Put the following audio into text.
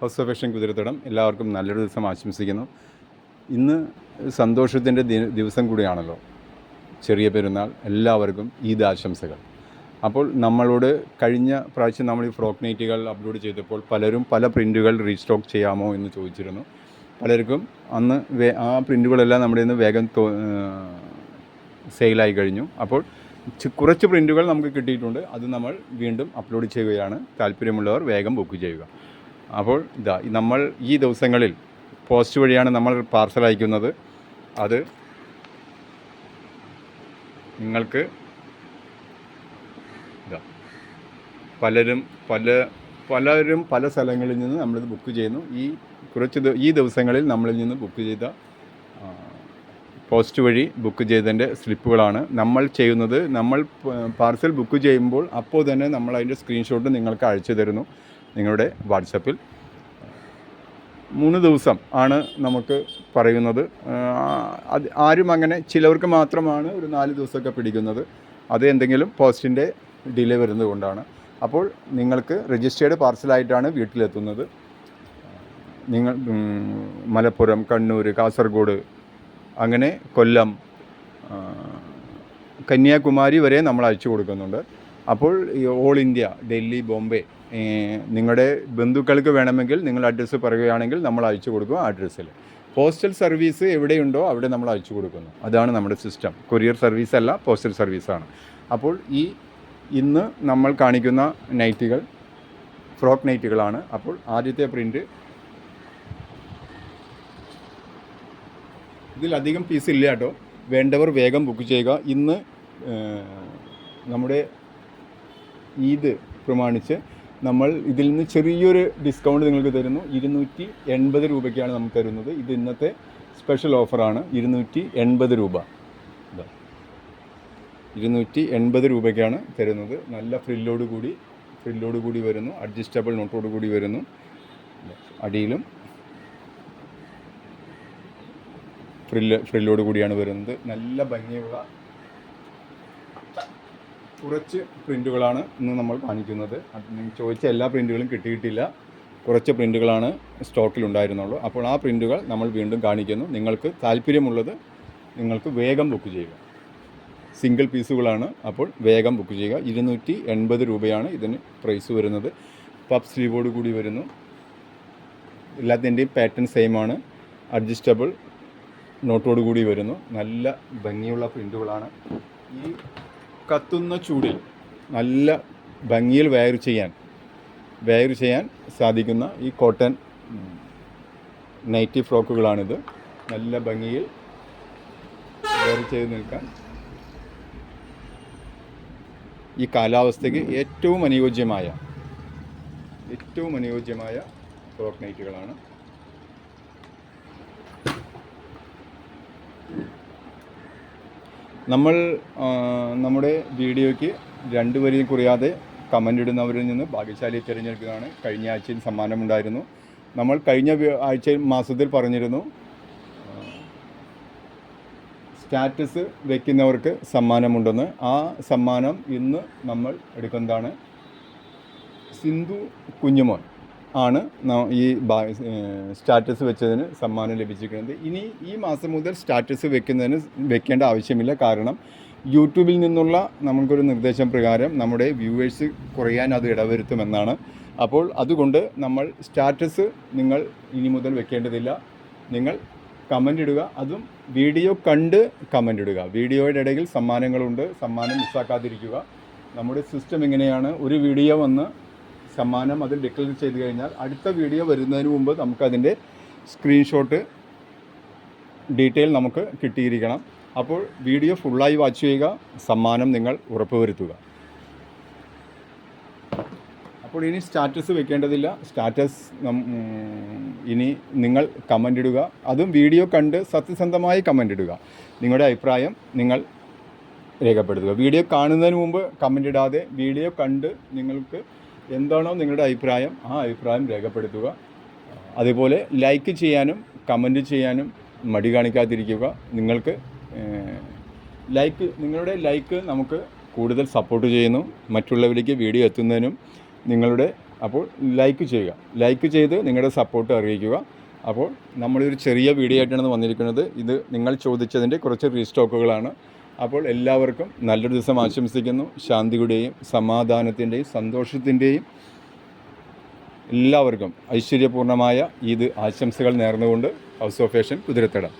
House of fashion എല്ലാവർക്കും നല്ലൊരു ദിവസം ആശംസിക്കുന്നു. ഇന്ന് സന്തോഷത്തിന്റെ ദിവസം കൂടിയാണല്ലോ. ചെറിയ പെരുന്നാൾ എല്ലാവർക്കും ഈദ് ആശംസകൾ. അപ്പോൾ നമ്മളോട് കഴിഞ്ഞ പ്രാവശ്യം നമ്മൾ ഈ ഫ്രോക്ക് നൈറ്റുകൾ അപ്ലോഡ് ചെയ്തപ്പോൾ പലരും പല പ്രിന്റുകൾ റീസ്റ്റോക്ക് ചെയ്യാമോ എന്ന് ചോദിച്ചിരുന്നു. പലർക്കും അന്ന് ആ പ്രിന്റുകളെല്ലാം നമ്മുടെ നിന്ന് വേഗം സെയിലായി കഴിഞ്ഞു. അപ്പോൾ കുറച്ച് പ്രിന്റുകൾ നമുക്ക് കിട്ടിയിട്ടുണ്ട്. അത് നമ്മൾ വീണ്ടും അപ്ലോഡ് ചെയ്യുകയാണ്. താല്പര്യമുള്ളവർ വേഗം ബുക്ക് ചെയ്യുക. അപ്പോൾ ഇതാ നമ്മൾ ഈ ദിവസങ്ങളിൽ പോസ്റ്റ് വഴിയാണ് നമ്മൾ പാർസൽ അയക്കുന്നത്. അത് നിങ്ങൾക്ക് ഇതാ പലരും പല പലരും പല സ്ഥലങ്ങളിൽ നിന്ന് നമ്മളിത് ബുക്ക് ചെയ്യുന്നു. ഈ കുറച്ച് ഈ ദിവസങ്ങളിൽ നമ്മളിൽ നിന്ന് ബുക്ക് ചെയ്ത പോസ്റ്റ് വഴി ബുക്ക് ചെയ്തതിന്റെ സ്ലിപ്പുകളാണ് നമ്മൾ ചെയ്യുന്നത് നമ്മൾ പാർസൽ ബുക്ക് ചെയ്യുമ്പോൾ അപ്പോൾ തന്നെ നമ്മൾ അതിന്റെ സ്ക്രീൻഷോട്ട് നിങ്ങൾക്ക് അയച്ചു തരുന്നു. നിങ്ങളുടെ വാട്സപ്പിൽ. മൂന്ന് ദിവസം ആണ് നമുക്ക് പറയുന്നത്. അത് ആരും അങ്ങനെ ചിലവർക്ക് മാത്രമാണ് ഒരു നാല് ദിവസമൊക്കെ പിടിക്കുന്നത്. അത് എന്തെങ്കിലും പോസ്റ്റിന്റെ ഡിലേ വരുന്നത് കൊണ്ടാണ്. അപ്പോൾ നിങ്ങൾക്ക് രജിസ്റ്റേർഡ് പാർസലായിട്ടാണ് വീട്ടിലെത്തുന്നത്. നിങ്ങൾ മലപ്പുറം കണ്ണൂർ കാസർഗോഡ് അങ്ങനെ കൊല്ലം കന്യാകുമാരി വരെ നമ്മൾ അയച്ചു കൊടുക്കുന്നുണ്ട്. അപ്പോൾ ഓൾ ഇന്ത്യ ഡൽഹി ബോംബെ നിങ്ങളുടെ ബന്ധുക്കൾക്ക് വേണമെങ്കിൽ നിങ്ങൾ അഡ്രസ്സ് പറയുകയാണെങ്കിൽ നമ്മൾ അയച്ചു കൊടുക്കും അഡ്രസ്സിൽ പോസ്റ്റൽ സർവീസ് എവിടെയുണ്ടോ അവിടെ നമ്മൾ അയച്ചു കൊടുക്കുന്നു. അതാണ് നമ്മുടെ സിസ്റ്റം കൊറിയർ സർവീസ് അല്ല പോസ്റ്റൽ സർവീസാണ് അപ്പോൾ ഈ ഇന്ന് നമ്മൾ കാണിക്കുന്ന നൈറ്റുകൾ ഫ്രോക്ക് നൈറ്റുകളാണ് അപ്പോൾ ആദ്യത്തെ പ്രിന്റ് ഇതിലധികം പീസ് ഇല്ല കേട്ടോ. വേണ്ടവർ വേഗം ബുക്ക് ചെയ്യുക. ഇന്ന് നമ്മുടെ ഈദ് പ്രമാണിച്ച് നമ്മൾ ഇതിൽ നിന്ന് ചെറിയൊരു ഡിസ്കൗണ്ട് നിങ്ങൾക്ക് തരുന്നു. ഇരുന്നൂറ്റി എൺപത് രൂപയ്ക്കാണ് നമുക്ക് തരുന്നത്. ഇത് ഇന്നത്തെ സ്പെഷ്യൽ ഓഫറാണ് ഇരുന്നൂറ്റി എൺപത് രൂപ. ഇരുന്നൂറ്റി എൺപത് രൂപയ്ക്കാണ് തരുന്നത്. നല്ല ഫ്രില്ലോട് കൂടി ഫ്രില്ലോട് കൂടി വരുന്നു. അഡ്ജസ്റ്റബിൾ നോട്ടോട് കൂടി വരുന്നു. അടിയിലും ഫ്രില്ല് ഫ്രില്ലോട് കൂടിയാണ് വരുന്നത്. നല്ല ഭംഗിയുള്ള കുറച്ച് പ്രിന്റുകളാണ് ഇന്ന് നമ്മൾ കാണിക്കുന്നത് നിങ്ങൾ ചോദിച്ച എല്ലാ പ്രിന്റുകളും കിട്ടിയിട്ടില്ല. കുറച്ച് പ്രിന്റുകളാണ് സ്റ്റോക്കിലുണ്ടായിരുന്നുള്ളൂ. അപ്പോൾ ആ പ്രിന്റുകൾ നമ്മൾ വീണ്ടും കാണിക്കുന്നു. നിങ്ങൾക്ക് താല്പര്യമുള്ളത് നിങ്ങൾക്ക് വേഗം ബുക്ക് ചെയ്യുക. സിംഗിൾ പീസുകളാണ് അപ്പോൾ വേഗം ബുക്ക് ചെയ്യുക. ഇരുന്നൂറ്റി എൺപത് രൂപയാണ് ഇതിന് പ്രൈസ് വരുന്നത്. പപ്പ് സ്ലീവോട് കൂടി വരുന്നു. എല്ലാത്തിന്റെയും പാറ്റേൺ സെയിമാണ് അഡ്ജസ്റ്റബിൾ നോട്ടോട് കൂടി വരുന്നു. നല്ല ഭംഗിയുള്ള പ്രിന്റുകളാണ് ഈ കത്തുന്ന ചൂടിൽ നല്ല ഭംഗിയിൽ വയർ ചെയ്യാൻ വയർ ചെയ്യാൻ സാധിക്കുന്ന ഈ കോട്ടൺ നൈറ്റി ഫ്രോക്കുകളാണിത്. നല്ല ഭംഗിയിൽ വയർ ചെയ്ത് നിൽക്കാൻ ഈ കാലാവസ്ഥയ്ക്ക് ഏറ്റവും അനുയോജ്യമായ ഏറ്റവും അനുയോജ്യമായ ഫ്രോക്ക് നൈറ്റുകളാണ് നമ്മൾ നമ്മുടെ വീഡിയോയ്ക്ക് രണ്ട് വരിയും കുറയാതെ കമന്റ് ഇടുന്നവരിൽ നിന്ന് ഭാഗ്യശാലിയെ തിരഞ്ഞെടുക്കുന്നതാണ് കഴിഞ്ഞ ആഴ്ചയിൽ സമ്മാനമുണ്ടായിരുന്നു. നമ്മൾ കഴിഞ്ഞ ആഴ്ചയിൽ ആഴ്ച മാസത്തിൽ പറഞ്ഞിരുന്നു സ്റ്റാറ്റസ് വയ്ക്കുന്നവർക്ക് സമ്മാനമുണ്ടെന്ന്. ആ സമ്മാനം ഇന്ന് നമ്മൾ എടുക്കുന്നതാണ്. സിന്ധു കുഞ്ഞുമോൻ. ആണ് ഈ സ്റ്റാറ്റസ് വെച്ചതിന് സമ്മാനം ലഭിച്ചിരിക്കുന്നത്. ഇനി ഈ മാസം മുതൽ സ്റ്റാറ്റസ് വെക്കുന്നതിന് വെക്കേണ്ട ആവശ്യമില്ല. കാരണം യൂട്യൂബിൽ നിന്നുള്ള നമുക്കൊരു നിർദ്ദേശം പ്രകാരം നമ്മുടെ വ്യൂവേഴ്സ് കുറയാൻ അത് ഇടവരുത്തുമെന്നാണ്. അപ്പോൾ അതുകൊണ്ട് നമ്മൾ സ്റ്റാറ്റസ് നിങ്ങൾ ഇനി മുതൽ വെക്കേണ്ടതില്ല. നിങ്ങൾ കമന്റ് ഇടുക. അതും വീഡിയോ കണ്ട് കമന്റ് ഇടുക. വീഡിയോയുടെ ഇടയിൽ സമ്മാനങ്ങളുണ്ട്. സമ്മാനം മിസ്സാക്കാതിരിക്കുക. നമ്മുടെ സിസ്റ്റം എങ്ങനെയാണ്? ഒരു വീഡിയോ വന്ന് സമ്മാനം അതിൽ ഡിക്ലെയർ ചെയ്ത് കഴിഞ്ഞാൽ അടുത്ത വീഡിയോ വരുന്നതിന് മുമ്പ് നമുക്കതിന്റെ സ്ക്രീൻഷോട്ട് ഡീറ്റെയിൽ നമുക്ക് കിട്ടിയിരിക്കണം. അപ്പോൾ വീഡിയോ ഫുള്ളായി വാച്ച് ചെയ്യുക സമ്മാനം നിങ്ങൾ ഉറപ്പുവരുത്തുക. അപ്പോൾ ഇനി സ്റ്റാറ്റസ് വെക്കേണ്ടതില്ല. സ്റ്റാറ്റസ് ഇനി നിങ്ങൾ കമന്റ് ഇടുക. അതും വീഡിയോ കണ്ട് സത്യസന്ധമായി കമന്റ് ഇടുക. നിങ്ങളുടെ അഭിപ്രായം നിങ്ങൾ രേഖപ്പെടുത്തുക. വീഡിയോ കാണുന്നതിന് മുമ്പ് കമന്റ് ഇടാതെ വീഡിയോ കണ്ട് നിങ്ങൾക്ക് എന്താണോ നിങ്ങളുടെ അഭിപ്രായം ആ അഭിപ്രായം രേഖപ്പെടുത്തുക. അതുപോലെ ലൈക്ക് ചെയ്യാനും കമന്റ് ചെയ്യാനും മടി കാണിക്കാതിരിക്കുക. നിങ്ങൾക്ക് ലൈക്ക് നിങ്ങളുടെ ലൈക്ക് നമുക്ക് കൂടുതൽ സപ്പോർട്ട് ചെയ്യുന്നു. മറ്റുള്ളവരിലേക്ക് വീഡിയോ എത്തുന്നതിനും നിങ്ങളുടെ അപ്പോൾ ലൈക്ക് ചെയ്യുക. ലൈക്ക് ചെയ്ത് നിങ്ങളുടെ സപ്പോർട്ട് അറിയിക്കുക. അപ്പോൾ നമ്മളൊരു ചെറിയ വീഡിയോ ആയിട്ടാണ് വന്നിരിക്കുന്നത്. ഇത് നിങ്ങൾ ചോദിച്ചതിന്റെ കുറച്ച് റീസ്റ്റോക്കുകളാണ് അപ്പോൾ എല്ലാവർക്കും നല്ലൊരു ദിവസം ആശംസിക്കുന്നു. ശാന്തിയുടെയും സമാധാനത്തിന്റെയും സന്തോഷത്തിന്റെയും എല്ലാവർക്കും ഐശ്വര്യപൂർണമായ ഈദ് ആശംസകൾ നേർന്നുകൊണ്ട് ഹൗസ് ഓഫ് ഫേഷൻ കുതിരത്തടം.